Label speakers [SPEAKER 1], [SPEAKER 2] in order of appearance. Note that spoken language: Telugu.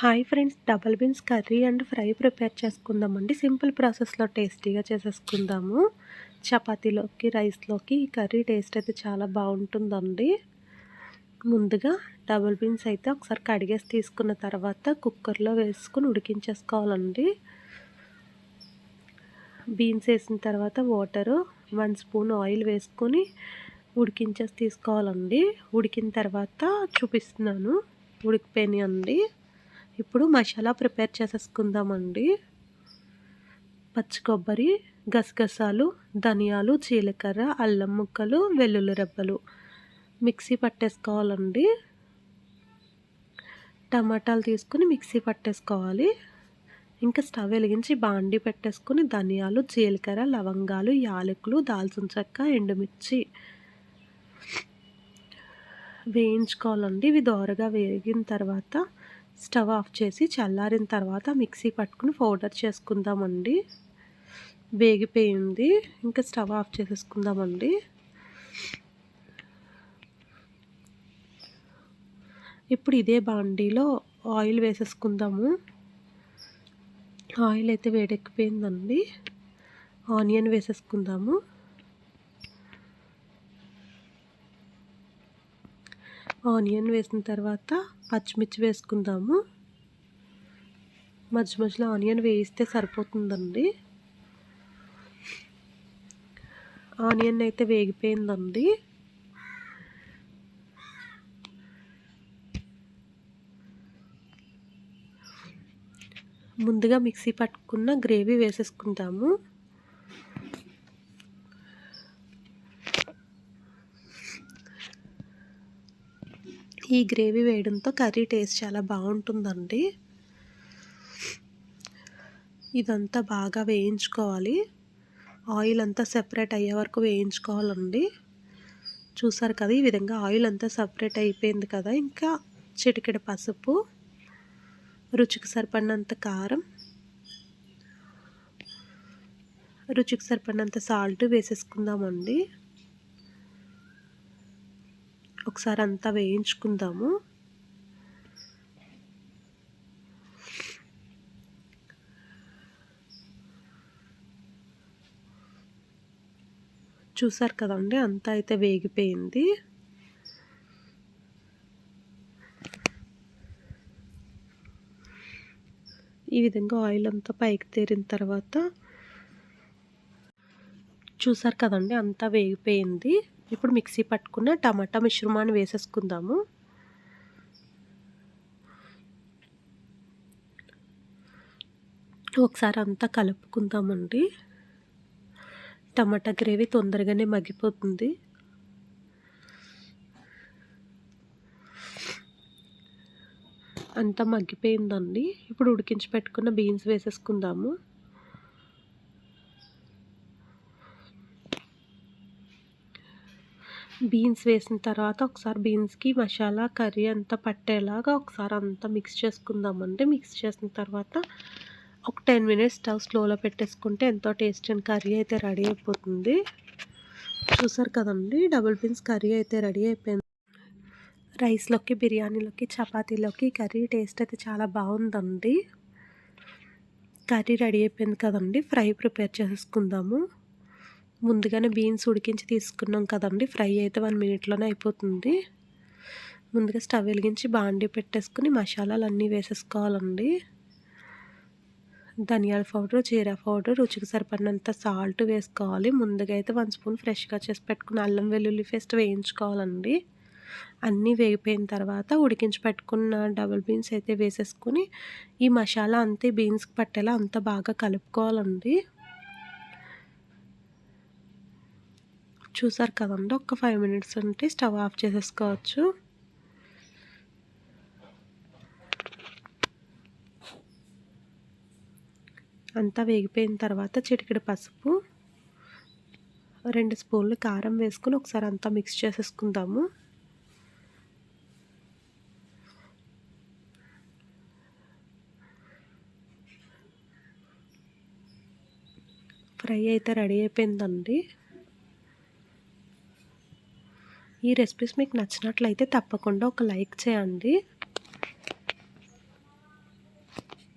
[SPEAKER 1] Hi friends double beans curry and fry prepare చేసుకుందామండి. సింపుల్ ప్రాసెస్లో టేస్టీగా చేసేసుకుందాము. చపాతీలోకి రైస్లోకి ఈ కర్రీ టేస్ట్ అయితే చాలా బాగుంటుందండి. ముందుగా డబల్ బీన్స్ అయితే ఒకసారి కడిగేసి తీసుకున్న తర్వాత కుక్కర్లో వేసుకుని ఉడికించేసుకోవాలండి. బీన్స్ వేసిన తర్వాత వాటరు వన్ స్పూన్ ఆయిల్ వేసుకొని ఉడికించేసి తీసుకోవాలండి. ఉడికిన తర్వాత చూపిస్తున్నాను. ఉడికిపోయినాయండి. ఇప్పుడు మసాలా ప్రిపేర్ చేసేసుకుందామండి. పచ్చి కొబ్బరి గసగసాలు ధనియాలు జీలకర్ర అల్లం ముక్కలు వెల్లుల్లి రెబ్బలు మిక్సీ పట్టేసుకోవాలండి. టమాటాలు తీసుకుని మిక్సీ పట్టేసుకోవాలి. ఇంకా స్టవ్ వెలిగించి బాండి పెట్టేసుకుని ధనియాలు జీలకర్ర లవంగాలు యాలకులు దాల్చిన చెక్క ఎండుమిర్చి వేయించుకోవాలండి. ఇవి దోరగా వేగిన తర్వాత స్టవ్ ఆఫ్ చేసి చల్లారిన తర్వాత మిక్సీ పట్టుకుని పౌడర్ చేసుకుందామండి. వేగిపోయింది. ఇంకా స్టవ్ ఆఫ్ చేసేసుకుందామండి. ఇప్పుడు ఇదే బాండీలో ఆయిల్ వేసేసుకుందాము. ఆయిల్ అయితే వేడెక్కిపోయిందండి. ఆనియన్ వేసేసుకుందాము. ఆనియన్ వేసిన తర్వాత పచ్చిమిర్చి వేసుకుందాము. మధ్య మధ్యలో ఆనియన్ వేయిస్తే సరిపోతుందండి. ఆనియన్ అయితే వేగిపోయిందండి. ముందుగా మిక్సీ పట్టుకున్న గ్రేవీ వేసేసుకుంటాము ఈ గ్రేవీ వేయడంతో కర్రీ టేస్ట్ చాలా బాగుంటుందండి. ఇదంతా బాగా వేయించుకోవాలి. ఆయిల్ అంతా సెపరేట్ అయ్యే వరకు వేయించుకోవాలండి. చూసారు కదా ఈ విధంగా ఆయిల్ అంతా సపరేట్ అయిపోయింది కదా ఇంకా చిటికెడ పసుపు రుచికి సరిపడినంత కారం రుచికి సరిపడినంత సాల్ట్ వేసేసుకుందామండి. ఒకసారి అంతా వేయించుకుందాము. చూసారు కదండి అంతా అయితే వేగిపోయింది. ఈ విధంగా ఆయిల్ అంతా పైకి తేరిన తర్వాత చూసారు కదండి అంతా వేగిపోయింది. ఇప్పుడు మిక్సీ పట్టుకున్న టమాటా మిశ్రమాన్ని వేసేసుకుందాము. ఒకసారి అంతా కలుపుకుందామండి. టమాటా గ్రేవీ తొందరగానే మగ్గిపోతుంది. అంతా మగ్గిపోయిందండి. ఇప్పుడు ఉడికించి పెట్టుకున్న బీన్స్ వేసేసుకుందాము. బీన్స్ వేసిన తర్వాత ఒకసారి బీన్స్కి మసాలా కర్రీ అంతా పట్టేలాగా ఒకసారి అంతా మిక్స్ చేసుకుందామండి. మిక్స్ చేసిన తర్వాత ఒక టెన్ మినిట్స్ స్టవ్ స్లోలో పెట్టేసుకుంటే ఎంతో టేస్ట్ అండ్ కర్రీ అయితే రెడీ అయిపోతుంది. చూసారు కదండి డబుల్ బీన్స్ కర్రీ అయితే రెడీ అయిపోయింది. రైస్లోకి బిర్యానీలోకి చపాతీలోకి కర్రీ టేస్ట్ అయితే చాలా బాగుందండి. కర్రీ రెడీ అయిపోయింది కదండి ఫ్రై ప్రిపేర్ చేసుకుందాము. ముందుగానే బీన్స్ ఉడికించి తీసుకున్నాం కదండి. ఫ్రై అయితే వన్ మినిట్లోనే అయిపోతుంది. ముందుగా స్టవ్ వెలిగించి బాండి పెట్టేసుకుని మసాలాలు అన్నీ వేసేసుకోవాలండి. ధనియాల పౌడర్ జీరా పౌడర్ రుచికి సరిపడినంత సాల్ట్ వేసుకోవాలి. ముందుగా అయితే వన్ స్పూన్ ఫ్రెష్గా చేసి పెట్టుకుని అల్లం వెల్లుల్లి పేస్ట్ వేయించుకోవాలండి. అన్నీ వేగిపోయిన తర్వాత ఉడికించి పెట్టుకున్న డబుల్ బీన్స్ అయితే వేసేసుకుని ఈ మసాలా అంతే బీన్స్కి పట్టేలా అంత బాగా కలుపుకోవాలండి. చూసారు కదండి ఒక ఫైవ్ మినిట్స్ ఉంటే స్టవ్ ఆఫ్ చేసేసుకోవచ్చు. అంతా వేగిపోయిన తర్వాత చిటికెడు పసుపు రెండు స్పూన్లు కారం వేసుకుని ఒకసారి అంతా మిక్స్ చేసేసుకుందాము. ఫ్రై అయితే రెడీ అయిపోయిందండి. ఈ రెసిపీస్ మీకు నచ్చినట్లయితే తప్పకుండా ఒక లైక్ చేయండి.